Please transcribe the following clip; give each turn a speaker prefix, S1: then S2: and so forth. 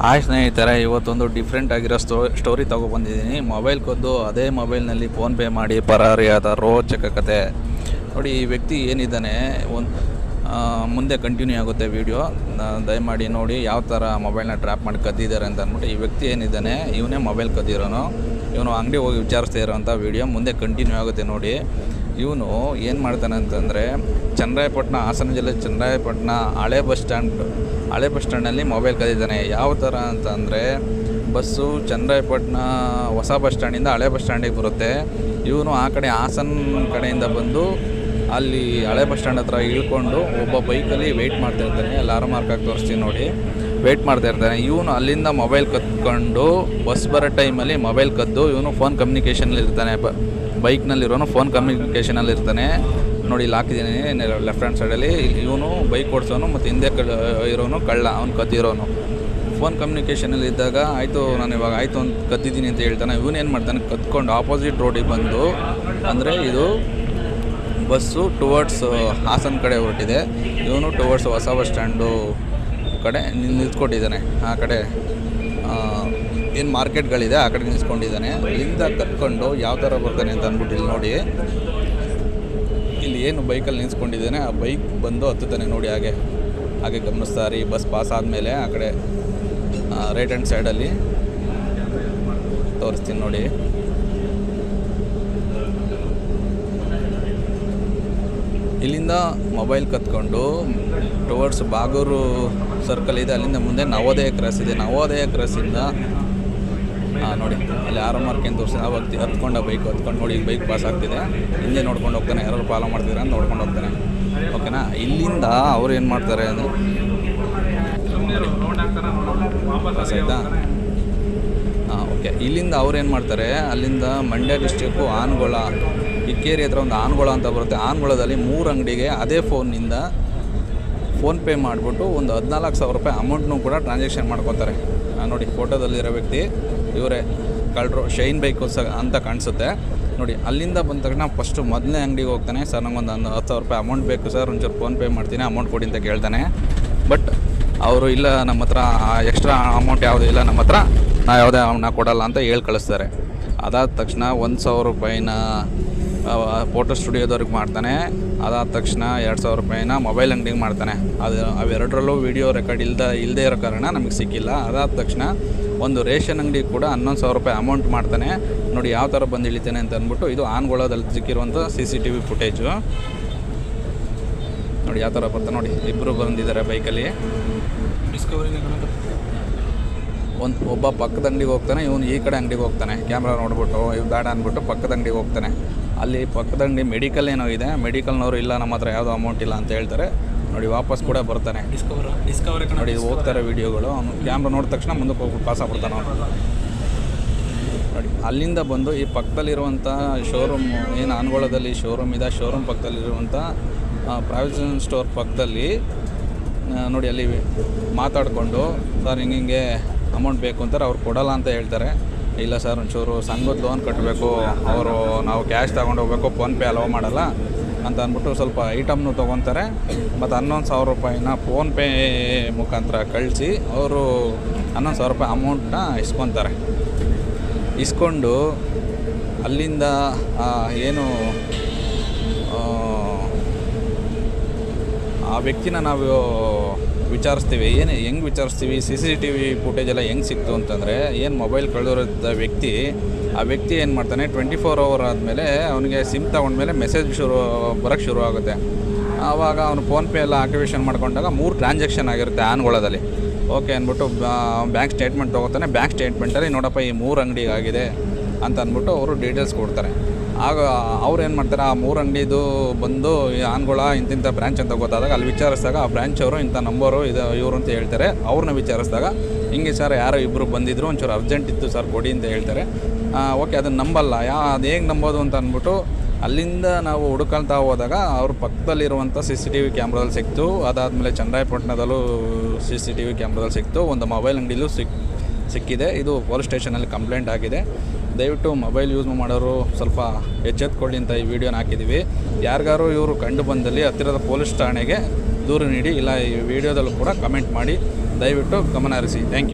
S1: Hi ಸ್ನೇಹಿತರೆ, ಇವತ್ತೊಂದು different ಆಗಿರೋ ಸ್ಟೋ ಸ್ಟೋರಿ ತೊಗೊಬಂದಿದ್ದೀನಿ ಮೊಬೈಲ್ ಕದ್ದು ಅದೇ ಮೊಬೈಲ್ನಲ್ಲಿ ಫೋನ್ಪೇ ಮಾಡಿ ಪರಾರಿಯಾದ ರೋಚಕ ಕತೆ. ನೋಡಿ, ಈ ವ್ಯಕ್ತಿ ಏನಿದ್ದಾನೆ, ಒಂದು ಮುಂದೆ ಕಂಟಿನ್ಯೂ ಆಗುತ್ತೆ ವಿಡಿಯೋ ದಯಮಾಡಿ ನೋಡಿ ಯಾವ ಥರ ಮೊಬೈಲ್ನ ಟ್ರ್ಯಾಪ್ ಮಾಡಿ ಕದ್ದಿದ್ದಾರೆ ಅಂತ ಅಂದ್ಬಿಟ್ಟು ಈ ವ್ಯಕ್ತಿ ಏನಿದ್ದಾನೆ, ಇವನೇ ಮೊಬೈಲ್ ಕದ್ದಿರೋನು. ಇವನು ಅಂಗಡಿ ಹೋಗಿ ವಿಚಾರಿಸ್ತಾ ಇರೋಂಥ ವಿಡಿಯೋ ಮುಂದೆ ಕಂಟಿನ್ಯೂ ಆಗುತ್ತೆ ನೋಡಿ. ಇವನು ಏನು ಮಾಡ್ತಾನೆ ಅಂತಂದರೆ ಚನ್ನರಾಯಪಟ್ಟಣ ಹಾಸನ ಜಿಲ್ಲೆ ಚನ್ನರಾಯಪಟ್ಟಣ ಹಳೆ ಬಸ್ ಸ್ಟ್ಯಾಂಡ್, ಹಳೆ ಬಸ್ ಸ್ಟ್ಯಾಂಡಲ್ಲಿ ಮೊಬೈಲ್ ಕದಿದ್ದಾನೆ ಯಾವ ಥರ ಅಂತಂದರೆ ಬಸ್ಸು ಚನ್ನರಾಯಪಟ್ಟಣ ಹೊಸ ಬಸ್ ಸ್ಟ್ಯಾಂಡಿಂದ ಹಳೆ ಬಸ್ ಸ್ಟ್ಯಾಂಡಿಗೆ ಬರುತ್ತೆ. ಇವನು ಆ ಕಡೆ ಹಾಸನ ಕಡೆಯಿಂದ ಬಂದು ಅಲ್ಲಿ ಹಳೆ ಬಸ್ ಸ್ಟ್ಯಾಂಡ್ ಹತ್ರ ಇಳ್ಕೊಂಡು ಒಬ್ಬ ಬೈಕಲ್ಲಿ ವೆಯ್ಟ್ ಮಾಡ್ತಾ ಇರ್ತಾನೆ. ಮಾರ್ಕ್ ಮಾರ್ಕಾಗಿ ತೋರಿಸ್ತೀನಿ ನೋಡಿ. ವೆಯ್ಟ್ ಮಾಡ್ತಾ ಇರ್ತಾನೆ. ಇವನು ಅಲ್ಲಿಂದ ಮೊಬೈಲ್ ಕತ್ಕೊಂಡು ಬಸ್ ಬರೋ ಟೈಮಲ್ಲಿ ಮೊಬೈಲ್ ಕದ್ದು, ಇವನು ಫೋನ್ ಕಮ್ಯುನಿಕೇಷನಲ್ಲಿ ಇರ್ತಾನೆ. ಬೈಕ್ನಲ್ಲಿರೋನು ಫೋನ್ ಕಮ್ಯುನಿಕೇಷನಲ್ಲಿ ಇರ್ತಾನೆ ನೋಡಿ, ಇಲ್ಲಿ ಹಾಕಿದ್ದೀನಿ ಲೆಫ್ಟ್ ಹ್ಯಾಂಡ್ ಸೈಡಲ್ಲಿ ಇವನು ಬೈಕ್ ಓಡಿಸೋನು ಮತ್ತು ಹಿಂದೆ ಇರೋನು ಕಳ್ಳ, ಅವ್ನು ಕತ್ತಿರೋನು. ಫೋನ್ ಕಮ್ಯುನಿಕೇಷನಲ್ಲಿ ಇದ್ದಾಗ ಆಯಿತು, ನಾನು ಇವಾಗ ಆಯಿತು ಅಂತ ಕದ್ದಿದ್ದೀನಿ ಅಂತ ಹೇಳ್ತಾನೆ. ಇವನು ಏನು ಮಾಡ್ತಾನೆ, ಕತ್ಕೊಂಡು ಆಪೋಸಿಟ್ ರೋಡಿಗೆ ಬಂದು, ಅಂದರೆ ಇದು ಬಸ್ಸು ಟುವರ್ಡ್ಸ್ ಹಾಸನ ಕಡೆ ಹೊರಟಿದೆ. ಇವನು ಟುವರ್ಡ್ಸ್ ಹೊಸ ಬಸ್ ಸ್ಟ್ಯಾಂಡು ಕಡೆ ನಿಂತ್ಕೊಂಡಿದ್ದಾನೆ, ಆ ಕಡೆ. ಏನು ಮಾರ್ಕೆಟ್ಗಳಿದೆ, ಆ ಕಡೆ ನಿಲ್ಸ್ಕೊಂಡಿದ್ದಾನೆ. ಅಲ್ಲಿಂದ ಕತ್ಕೊಂಡು ಯಾವ ಥರ ಬರ್ತಾನೆ ಅಂತ ಅಂದ್ಬಿಟ್ಟು ಇಲ್ಲಿ ನೋಡಿ. ಇಲ್ಲಿ ಏನು ಬೈಕಲ್ಲಿ ನಿಲ್ಸ್ಕೊಂಡಿದ್ದಾನೆ, ಆ ಬೈಕ್ ಬಂದು ಹತ್ತುತ್ತಾನೆ ನೋಡಿ ಹಾಗೆ. ಹಾಗೆ ಗಮನಿಸ್ತಾ ರೀ ಬಸ್ ಪಾಸ್ ಆದಮೇಲೆ ಆ ಕಡೆ ರೈಟ್ ಹ್ಯಾಂಡ್ ಸೈಡಲ್ಲಿ ತೋರಿಸ್ತೀನಿ ನೋಡಿ. ಇಲ್ಲಿಂದ ಮೊಬೈಲ್ ಕತ್ಕೊಂಡು ಟುವರ್ಡ್ಸ್ ಬಾಗೂರು ಸರ್ಕಲ್ ಇದೆ. ಅಲ್ಲಿಂದ ಮುಂದೆ ನವೋದಯ ಕ್ರಾಸ್ ಇದೆ. ನವೋದಯ ಕ್ರಾಸಿಂದ ಹಾಂ ನೋಡಿ, ಅಲ್ಲಿ ಆರ್ ಮಾರ್ಕ್ ಏನು ತೋರಿಸಿ ವ್ಯಕ್ತಿ ಹತ್ಕೊಂಡ ಬೈಕ್ ಹತ್ಕೊಂಡು ನೋಡಿ ಬೈಕ್ ಪಾಸ್ ಆಗ್ತಿದೆ. ಹಿಂದೆ ನೋಡ್ಕೊಂಡು ಹೋಗ್ತಾನೆ. ಯಾರು ಫಾಲೋ ಮಾಡ್ತಿದ್ರೆ ಅಂತ ನೋಡ್ಕೊಂಡು ಹೋಗ್ತಾನೆ. ಓಕೆನಾ ಇಲ್ಲಿಂದ ಅವ್ರು ಏನು ಮಾಡ್ತಾರೆ ಅಂದರೆ ಆಯಿತಾ ಹಾಂ ಓಕೆ ಇಲ್ಲಿಂದ ಅವ್ರು ಏನು ಮಾಡ್ತಾರೆ? ಅಲ್ಲಿಂದ ಮಂಡ್ಯ ಡಿಸ್ಟಿಕ್ಕು ಆನಗೋಳ, ಇಕ್ಕೇರಿ ಹತ್ರ ಒಂದು ಆನಗೋಳ ಅಂತ ಬರುತ್ತೆ. ಆನಗೋಳದಲ್ಲಿ ಮೂರು ಅಂಗಡಿಗೆ ಅದೇ ಫೋನ್ನಿಂದ ಫೋನ್ಪೇ ಮಾಡಿಬಿಟ್ಟು ಒಂದು ಹದಿನಾಲ್ಕು ಸಾವಿರ ರೂಪಾಯಿ ಅಮೌಂಟ್ನೂ ಕೂಡ ಟ್ರಾನ್ಸಾಕ್ಷನ್ ಮಾಡ್ಕೊತಾರೆ. ನೋಡಿ ಫೋಟೋದಲ್ಲಿರೋ ವ್ಯಕ್ತಿ. ಇವರೇ ಕಳ್ಳರು, ಶೈನ್ ಬೈಕು ಸ ಅಂತ ಕಾಣಿಸುತ್ತೆ. ನೋಡಿ, ಅಲ್ಲಿಂದ ಬಂದ ತಕ್ಷಣ ಫಸ್ಟು ಮೊದಲನೇ ಅಂಗಡಿಗೆ ಹೋಗ್ತಾನೆ. ಸರ್, ನಂಗೊಂದು ಒಂದು ಹತ್ತು ಸಾವಿರ ರೂಪಾಯಿ ಅಮೌಂಟ್ ಬೇಕು ಸರ್, ಒಂಚೂರು ಫೋನ್ಪೇ ಮಾಡ್ತೀನಿ ಅಮೌಂಟ್ ಕೊಡಿ ಅಂತ ಕೇಳ್ತಾನೆ. ಬಟ್ ಅವರು, ಇಲ್ಲ, ನಮ್ಮ ಹತ್ರ ಎಕ್ಸ್ಟ್ರಾ ಅಮೌಂಟ್ ಯಾವುದೂ ಇಲ್ಲ, ನಮ್ಮ ಹತ್ರ ನಾ ಯಾವುದೇ ಅಮೌಂಟ್ನ ಕೊಡಲ್ಲ ಅಂತ ಹೇಳಿ ಕಳಿಸ್ತಾರೆ. ಅದಾದ ತಕ್ಷಣ ಒಂದು ಸಾವಿರ ರೂಪಾಯಿನ ಫೋಟೋ ಸ್ಟುಡಿಯೋದವ್ರಿಗೆ ಮಾಡ್ತಾನೆ. ಅದಾದ ತಕ್ಷಣ ಎರಡು ಸಾವಿರ ರೂಪಾಯಿನ ಮೊಬೈಲ್ ಅಂಗಡಿಗೆ ಮಾಡ್ತಾನೆ. ಅದು, ಅವೆರಡರಲ್ಲೂ ವೀಡಿಯೋ ರೆಕಾರ್ಡ್ ಇಲ್ದ ಇಲ್ಲದೇ ಇರೋ ಕಾರಣ ನಮಗೆ ಸಿಕ್ಕಿಲ್ಲ. ಅದಾದ ತಕ್ಷಣ ಒಂದು ರೇಷನ್ ಅಂಗಡಿ ಕೂಡ ಹನ್ನೊಂದು ಸಾವಿರ ರೂಪಾಯಿ ಅಮೌಂಟ್ ಮಾಡ್ತಾನೆ. ನೋಡಿ ಯಾವ ಥರ ಬಂದು ಇಳಿತಾನೆ ಅಂತ ಅಂದ್ಬಿಟ್ಟು ಇದು ಆನ್ಗೋಳದಲ್ಲಿ ಸಿಕ್ಕಿರುವಂಥ C C T V footage ನೋಡಿ ಯಾವ ಥರ ಬರ್ತಾ ನೋಡಿ ಇಬ್ಬರು ಬಂದಿದ್ದಾರೆ ಬೈಕಲ್ಲಿ. ಡಿಸ್ಕವರಿ ಒಂದು ಒಬ್ಬ ಪಕ್ಕದ ಅಂಗಡಿಗೆ ಹೋಗ್ತಾನೆ ಇವನು ಈ ಕಡೆ ಅಂಗಡಿಗೆ ಹೋಗ್ತಾನೆ. ಕ್ಯಾಮ್ರಾ ನೋಡ್ಬಿಟ್ಟು ಇವ್ ಬೇಡ ಅಂದ್ಬಿಟ್ಟು ಪಕ್ಕದ ಅಂಗಡಿಗೆ ಹೋಗ್ತಾನೆ. ಅಲ್ಲಿ ಪಕ್ಕದ ಅಂಗಡಿ ಮೆಡಿಕಲ್ ಏನೋ ಇದೆ ಮೆಡಿಕಲ್ನವರು ಇಲ್ಲ ನಮ್ಮ ಹತ್ರ ಯಾವುದೋ ಅಮೌಂಟ್ ಇಲ್ಲ ಅಂತ ಹೇಳ್ತಾರೆ. ನೋಡಿ ವಾಪಸ್ ಕೂಡ ಬರ್ತಾನೆ.
S2: ಡಿಸ್ಕವರ್ ಡಿಸ್ಕವರ್
S1: ನೋಡಿ ಹೋಗ್ತಾರೆ ವೀಡಿಯೋಗಳು. ಅವನು ಕ್ಯಾಮ್ರಾ ನೋಡಿದ ತಕ್ಷಣ ಮುಂದಕ್ಕೆ ಹೋಗಿ ಪಾಸ್ ಆಗ್ಬಿಡ್ತಾನೆ ಅವನು. ನೋಡಿ ಅಲ್ಲಿಂದ ಬಂದು ಈ ಪಕ್ಕದಲ್ಲಿರುವಂಥ ಶೋರೂಮ್ ಏನು ಆನ್ಗೋಳದಲ್ಲಿ ಶೋರೂಮ್ ಇದೆ. ಶೋರೂಮ್ ಪಕ್ಕದಲ್ಲಿರುವಂಥ ಪ್ರಾವಿಷನ್ ಸ್ಟೋರ್ ಪಕ್ಕದಲ್ಲಿ ನೋಡಿ ಅಲ್ಲಿ ಮಾತಾಡಿಕೊಂಡು ಸರ್ ಹಿಂಗೆ ಹಿಂಗೆ ಅಮೌಂಟ್ ಬೇಕು ಅಂತಾರೆ. ಅವ್ರು ಕೊಡಲ್ಲ ಅಂತ ಹೇಳ್ತಾರೆ. ಇಲ್ಲ ಸರ್ ಒಂಚೂರು ಸಂಘದ ಲೋನ್ ಕಟ್ಟಬೇಕು ಅವರು ನಾವು ಕ್ಯಾಶ್ ತಗೊಂಡು ಹೋಗ್ಬೇಕು. ಫೋನ್ಪೇ ಅಲೋ ಮಾಡಲ್ಲ. ಅಂತ ಅಂದ್ಬಿಟ್ಟು ಸ್ವಲ್ಪ ಐಟಮ್ನು ತೊಗೊತಾರೆ. ಮತ್ತು ಹನ್ನೊಂದು ಸಾವಿರ ರೂಪಾಯಿನ ಫೋನ್ಪೇ ಮುಖಾಂತರ ಕಳಿಸಿ ಅವರು ಹನ್ನೊಂದು ಸಾವಿರ ರೂಪಾಯಿ ಅಮೌಂಟ್ನ ಇಸ್ಕೊತಾರೆ. ಇಸ್ಕೊಂಡು ಅಲ್ಲಿಂದ ಏನು ಆ, ಆ ವ್ಯಕ್ತಿನ ನಾವು ವಿಚಾರಿಸ್ತೀವಿ. ಏನು, ಹೆಂಗೆ ವಿಚಾರಿಸ್ತೀವಿ? C C T V footage ಎಲ್ಲ ಹೆಂಗೆ ಸಿಕ್ತು ಅಂತಂದರೆ, ಏನು ಮೊಬೈಲ್ ಕಳೆದಿರೋದ ವ್ಯಕ್ತಿ, ಆ ವ್ಯಕ್ತಿ ಏನು ಮಾಡ್ತಾನೆ ಟ್ವೆಂಟಿ ಫೋರ್ ಅವರ್ ಆದಮೇಲೆ ಅವನಿಗೆ ಸಿಮ್ ತೊಗೊಂಡ್ಮೇಲೆ ಮೆಸೇಜ್ ಶುರು ಬರೋಕ್ಕೆ ಶುರು ಆಗುತ್ತೆ. ಆವಾಗ ಅವನು ಫೋನ್ಪೇ ಎಲ್ಲ ಆಕ್ಟಿವೇಷನ್ ಮಾಡ್ಕೊಂಡಾಗ ಮೂರು ಟ್ರಾನ್ಸಾಕ್ಷನ್ ಆಗಿರುತ್ತೆ ಆನ್ಗೊಳದಲ್ಲಿ. ಓಕೆ ಅಂದ್ಬಿಟ್ಟು ಬ್ಯಾಂಕ್ ಸ್ಟೇಟ್ಮೆಂಟ್ ತೊಗೋತಾನೆ. ಬ್ಯಾಂಕ್ ಸ್ಟೇಟ್ಮೆಂಟಲ್ಲಿ ನೋಡಪ್ಪ ಈ ಮೂರು ಅಂಗಡಿಗಾಗಿದೆ ಅಂತ ಅಂದ್ಬಿಟ್ಟು ಅವರು ಡೀಟೇಲ್ಸ್ ಕೊಡ್ತಾರೆ. ಆಗ ಅವ್ರು ಏನು ಮಾಡ್ತಾರೆ, ಆ ಮೂರು ಅಂಗಡಿದು ಬಂದು ಆನ್ಗೋಳ ಇಂತಿಂಥ ಬ್ರ್ಯಾಂಚ್ ಅಂತ ಗೊತ್ತಾದಾಗ ಅಲ್ಲಿ ವಿಚಾರಿಸಿದಾಗ ಆ ಬ್ರ್ಯಾಂಚ್ ಅವರು ಇಂಥ ನಂಬರು ಇದು ಇವರು ಅಂತ ಹೇಳ್ತಾರೆ. ಅವ್ರನ್ನ ವಿಚಾರಿಸಿದಾಗ ಹಿಂಗೆ ಸರ್ ಯಾರೋ ಇಬ್ಬರು ಬಂದಿದ್ರು, ಒಂಚೂರು ಅರ್ಜೆಂಟ್ ಇತ್ತು ಸರ್ ಕೊಡಿ ಅಂತ ಹೇಳ್ತಾರೆ. ಓಕೆ ಅದನ್ನು ನಂಬಲ್ಲ. ಯಾ, ಅದು ಹೇಗೆ ನಂಬೋದು ಅಂತ ಅಂದ್ಬಿಟ್ಟು ಅಲ್ಲಿಂದ ನಾವು ಹುಡುಕಳ್ತಾ ಹೋದಾಗ ಅವ್ರ ಪಕ್ಕದಲ್ಲಿರುವಂಥ ಸಿ ಸಿ ಟಿ ವಿ ಕ್ಯಾಮ್ರಾದಲ್ಲಿ ಸಿಕ್ತು. ಅದಾದಮೇಲೆ ಚಂದ್ರಾಯಪಟ್ಟಣದಲ್ಲೂ ಸಿ ಸಿ ಟಿ ವಿ ಕ್ಯಾಮ್ರಾದಲ್ಲಿ ಸಿಕ್ತು. ಒಂದು ಮೊಬೈಲ್ ಅಂಗಡಿಲೂ ಸಿಕ್ ಸಿಕ್ಕಿದೆ. ಇದು ಪೊಲೀಸ್ ಸ್ಟೇಷನಲ್ಲಿ ಕಂಪ್ಲೇಂಟ್ ಆಗಿದೆ. ದಯವಿಟ್ಟು ಮೊಬೈಲ್ ಯೂಸ್ ಮಾಡೋರು ಸ್ವಲ್ಪ ಎಚ್ಚೆತ್ಕೊಳ್ಳಿ ಅಂತ ಈ ವಿಡಿಯೋನ ಹಾಕಿದ್ದೀವಿ ಯಾರಿಗಾರು ಇವರು ಕಂಡು ಬಂದಲ್ಲಿ ಹತ್ತಿರದ ಪೊಲೀಸ್ ಠಾಣೆಗೆ ದೂರು ನೀಡಿ, ಇಲ್ಲ ಈ ವಿಡಿಯೋದಲ್ಲೂ ಕೂಡ ಕಮೆಂಟ್ ಮಾಡಿ. ದಯವಿಟ್ಟು ಗಮನ ಹರಿಸಿ. Thank you